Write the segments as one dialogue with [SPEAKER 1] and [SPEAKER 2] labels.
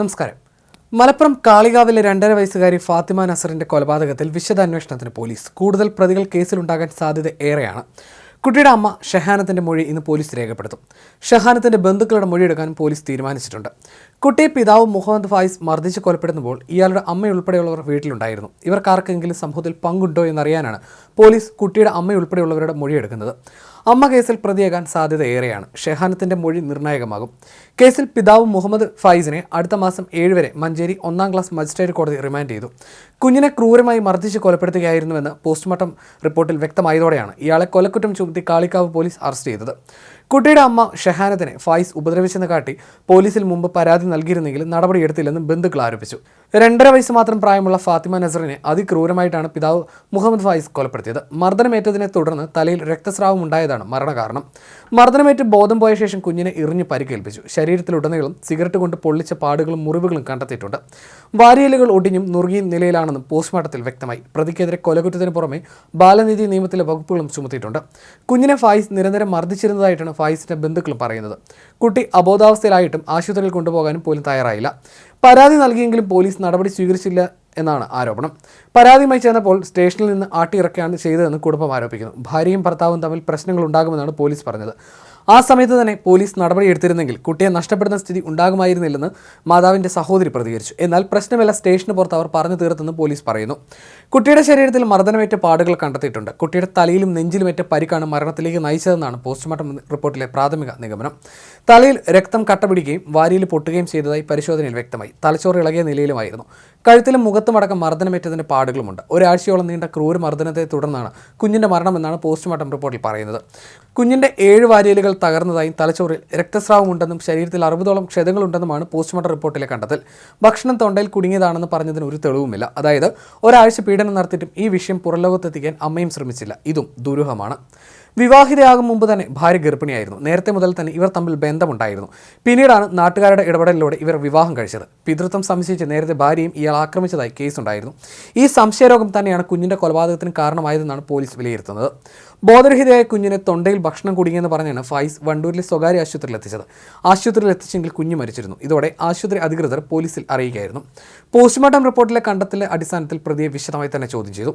[SPEAKER 1] നമസ്കാരം. മലപ്പുറം കാളികാവിലെ രണ്ടര വയസ്സുകാരി ഫാത്തിമ നസറിന്റെ കൊലപാതകത്തിൽ വിശദ അന്വേഷണത്തിന് പോലീസ്. കൂടുതൽ പ്രതികൾ കേസിലുണ്ടാകാൻ സാധ്യത ഏറെയാണ്. കുട്ടിയുടെ അമ്മ ഷഹാനത്തിന്റെ മൊഴി ഇന്ന് പോലീസ് രേഖപ്പെടുത്തും. ഷഹാനത്തിന്റെ ബന്ധുക്കളുടെ മൊഴിയെടുക്കാൻ പോലീസ് തീരുമാനിച്ചിട്ടുണ്ട്. കുട്ടിയെ പിതാവ് മുഹമ്മദ് ഫായിസ് മർദ്ദിച്ച് കൊലപ്പെടുത്തുമ്പോൾ ഇയാളുടെ അമ്മയുൾപ്പെടെയുള്ളവർ വീട്ടിലുണ്ടായിരുന്നു. ഇവർക്കാർക്കെങ്കിലും സംഭവത്തിൽ പങ്കുണ്ടോ എന്നറിയാനാണ് പോലീസ് കുട്ടിയുടെ അമ്മയുൾപ്പെടെയുള്ളവരുടെ മൊഴിയെടുക്കുന്നത്. അമ്മ കേസിൽ പ്രതിയാകാൻ സാധ്യത ഏറെയാണ്. ഷെഹാനത്തിന്റെ മൊഴി നിർണായകമാകും. കേസിൽ പിതാവ് മുഹമ്മദ് ഫായിസിനെ അടുത്ത മാസം ഏഴ് വരെ മഞ്ചേരി ഒന്നാം ക്ലാസ് മജിസ്ട്രേറ്റ് കോടതി റിമാൻഡ് ചെയ്തു. കുഞ്ഞിനെ ക്രൂരമായി മർദ്ദിച്ച് കൊലപ്പെടുത്തുകയായിരുന്നുവെന്ന് പോസ്റ്റ്മോർട്ടം റിപ്പോർട്ടിൽ വ്യക്തമായതോടെയാണ് ഇയാളെ കൊലക്കുറ്റം ചുമത്തി കാളിക്കാവ് പോലീസ് അറസ്റ്റ് ചെയ്തത്. കുട്ടിയുടെ അമ്മ ഷെഹാനത്തിനെ ഫായിസ് ഉപദ്രവിച്ചെന്ന് കാട്ടി പോലീസിൽ മുമ്പ് പരാതി നൽകിയിരുന്നെങ്കിലും നടപടിയെടുത്തില്ലെന്നും ബന്ധുക്കൾ ആരോപിച്ചു. രണ്ടര വയസ്സ് മാത്രം പ്രായമുള്ള ഫാത്തിമ നസറിനെ അതിക്രൂരമായിട്ടാണ് പിതാവ് മുഹമ്മദ് ഫായിസ് കൊലപ്പെടുത്തിയത്. മർദ്ദനമേറ്റതിനെ തുടർന്ന് തലയിൽ രക്തസ്രാവം ഉണ്ടായതാണ് മരണകാരണം. മർദ്ദനമേറ്റ് ബോധം പോയ ശേഷം കുഞ്ഞിനെ എറിഞ്ഞ് പരിക്കേൽപ്പിച്ചു. ശരീരത്തിലുടനീളം സിഗരറ്റ് കൊണ്ട് പൊള്ളിച്ച പാടുകളും മുറിവുകളും കണ്ടെത്തിയിട്ടുണ്ട്. വാരിയലുകൾ ഒടിഞ്ഞും നുറുകിയും നിലയിലാണെന്നും പോസ്റ്റ്മോർട്ടത്തിൽ വ്യക്തമായി. പ്രതിക്കെതിരെ കൊലകുറ്റത്തിന് പുറമെ ബാലനീതി നിയമത്തിലെ വകുപ്പുകളും ചുമത്തിയിട്ടുണ്ട്. കുഞ്ഞിനെ ഫായിസ് നിരന്തരം മർദ്ദിച്ചിരുന്നതായിട്ടാണ് ഫായിസിന്റെ ബന്ധുക്കളും പറയുന്നത്. കുട്ടി അബോധാവസ്ഥയിലായിട്ടും ആശുപത്രിയിൽ കൊണ്ടുപോകാനും പോലും തയ്യാറായില്ല. പരാതി നൽകിയെങ്കിലും പോലീസ് നടപടി സ്വീകരിച്ചില്ല എന്നാണ് ആരോപണം. പരാതിയുമായി ചെന്നപ്പോൾ സ്റ്റേഷനിൽ നിന്ന് ആട്ടിയിറക്കുകയാണ് ചെയ്തതെന്ന് കുടുംബം ആരോപിക്കുന്നു. ഭാര്യയും ഭർത്താവും തമ്മിൽ പ്രശ്നങ്ങൾ ഉണ്ടാകുമെന്നാണ് പോലീസ് പറഞ്ഞത്. ആ സമയത്ത് തന്നെ പോലീസ് നടപടിയെടുത്തിരുന്നെങ്കിൽ കുട്ടിയെ നഷ്ടപ്പെടുന്ന സ്ഥിതി ഉണ്ടാകുമായിരുന്നില്ലെന്ന് മാതാവിന്റെ സഹോദരി പ്രതികരിച്ചു. എന്നാൽ പ്രശ്നമല്ല സ്റ്റേഷന് പുറത്ത് അവർ പറഞ്ഞു തീർത്തെന്ന് പോലീസ് പറയുന്നു. കുട്ടിയുടെ ശരീരത്തിൽ മർദ്ദനമേറ്റ പാടുകൾ കണ്ടെത്തിയിട്ടുണ്ട്. കുട്ടിയുടെ തലയിലും നെഞ്ചിലും നെഞ്ചിലുമേറ്റ പരിക്കാണ് മരണത്തിലേക്ക് നയിച്ചതെന്നാണ് പോസ്റ്റ്മോർട്ടം റിപ്പോർട്ടിലെ പ്രാഥമിക നിഗമനം. തലയിൽ രക്തം കട്ടപിടിക്കുകയും വാരിയിൽ പൊട്ടുകയും ചെയ്തതായി പരിശോധനയിൽ വ്യക്തമായി. തലച്ചോറ് ഇളകിയ നിലയിലുമായിരുന്നു. കഴുത്തിലും മുഖത്തുമടക്കം മർദ്ദനമേറ്റതിന്റെ പാടുകളുമുണ്ട്. ഒരാഴ്ചയോളം നീണ്ട ക്രൂരമർദ്ദനത്തെ തുടർന്നാണ് കുഞ്ഞിന്റെ മരണമെന്നാണ് പോസ്റ്റ്മോർട്ടം റിപ്പോർട്ടിൽ പറയുന്നത്. കുഞ്ഞിന്റെ ഏഴ് വാരിയലുകൾ തകർന്നതായും തലച്ചോറിൽ രക്തസ്രാവമുണ്ടെന്നും ശരീരത്തിൽ അറുപതോളം ക്ഷതങ്ങളുണ്ടെന്നുമാണ് പോസ്റ്റ്മോർട്ടം റിപ്പോർട്ടിലെ കണ്ടെത്തൽ. ഭക്ഷണം തൊണ്ടയിൽ കുടുങ്ങിയതാണെന്ന് പറഞ്ഞതിന് ഒരു തെളിവുമില്ല. അതായത് ഒരാഴ്ച പീഡനം നടത്തിയിട്ടും ഈ വിഷയം പുറലോകത്തെത്തിക്കാൻ അമ്മയും ശ്രമിച്ചില്ല. ഇതും ദുരൂഹമാണ്. വിവാഹിതയാകും മുമ്പ് തന്നെ ഭാര്യ ഗർഭിണിയായിരുന്നു. നേരത്തെ മുതൽ തന്നെ ഇവർ തമ്മിൽ ബന്ധമുണ്ടായിരുന്നു. പിന്നീടാണ് നാട്ടുകാരുടെ ഇടപെടലിലൂടെ ഇവർ വിവാഹം കഴിച്ചത്. പിതൃത്വം സംശയിച്ച് നേരത്തെ ഭാര്യയും ഇയാൾ ആക്രമിച്ചതായി കേസുണ്ടായിരുന്നു. ഈ സംശയരോഗം തന്നെയാണ് കുഞ്ഞിന്റെ കൊലപാതകത്തിന് കാരണമായതെന്നാണ് പോലീസ് വിലയിരുത്തുന്നത്. ബോധരഹിതയായ കുഞ്ഞിനെ തൊണ്ടയിൽ ഭക്ഷണം കുടുങ്ങിയെന്ന് പറഞ്ഞാണ് ഫൈസ് വണ്ടൂരിലെ സ്വകാര്യ ആശുപത്രിയിൽ എത്തിച്ചത് ആശുപത്രിയിൽ എത്തിച്ചെങ്കിൽ കുഞ്ഞ് മരിച്ചിരുന്നു. ഇതോടെ ആശുപത്രി അധികൃതർ പോലീസിൽ അറിയിക്കുകയായിരുന്നു. പോസ്റ്റ്മോർട്ടം റിപ്പോർട്ടിലെ കണ്ടെത്തലിന്റെ അടിസ്ഥാനത്തിൽ പ്രതിയെ വിശദമായി തന്നെ ചോദ്യം ചെയ്തു.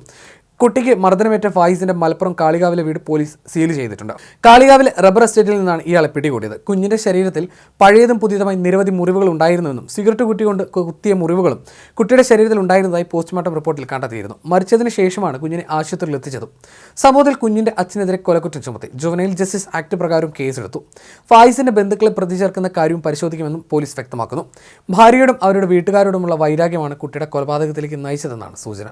[SPEAKER 1] കുട്ടിക്ക് മർദ്ദനമേറ്റ ഫായിസിന്റെ മലപ്പുറം കാളികാവിലെ വീട് പോലീസ് സീൽ ചെയ്തിട്ടുണ്ട്. കാളികാവിലെ റബ്ബർ എസ്റ്റേറ്റിൽ നിന്നാണ് ഇയാളെ പിടികൂടിയത്. കുഞ്ഞിന്റെ ശരീരത്തിൽ പഴയതും പുതിയതുമായി നിരവധി മുറിവുകൾ ഉണ്ടായിരുന്നുവെന്നും സിഗരറ്റ് കുട്ടി കൊണ്ട് കുത്തിയ മുറിവുകളും കുട്ടിയുടെ ശരീരത്തിൽ ഉണ്ടായിരുന്നതായി പോസ്റ്റ്മോർട്ടം റിപ്പോർട്ടിൽ കണ്ടെത്തിയിരുന്നു. മരിച്ചതിന് ശേഷമാണ് കുഞ്ഞിനെ ആശുപത്രിയിൽ എത്തിച്ചതും. സംഭവത്തിൽ കുഞ്ഞിന്റെ അച്ഛനെതിരെ കൊലക്കുറ്റം ചുമത്തി. ജുവനൈൽ ജസ്റ്റിസ് ആക്ട് പ്രകാരം കേസെടുത്തു. ഫായിസിന്റെ ബന്ധുക്കളെ പ്രതി ചേർക്കുന്ന കാര്യവും പരിശോധിക്കുമെന്നും പോലീസ് വ്യക്തമാക്കുന്നു. ഭാര്യയോടും അവരുടെ വീട്ടുകാരോടുമുള്ള വൈരാഗ്യമാണ് കുട്ടിയുടെ കൊലപാതകത്തിലേക്ക് നയിച്ചതെന്നാണ് സൂചന.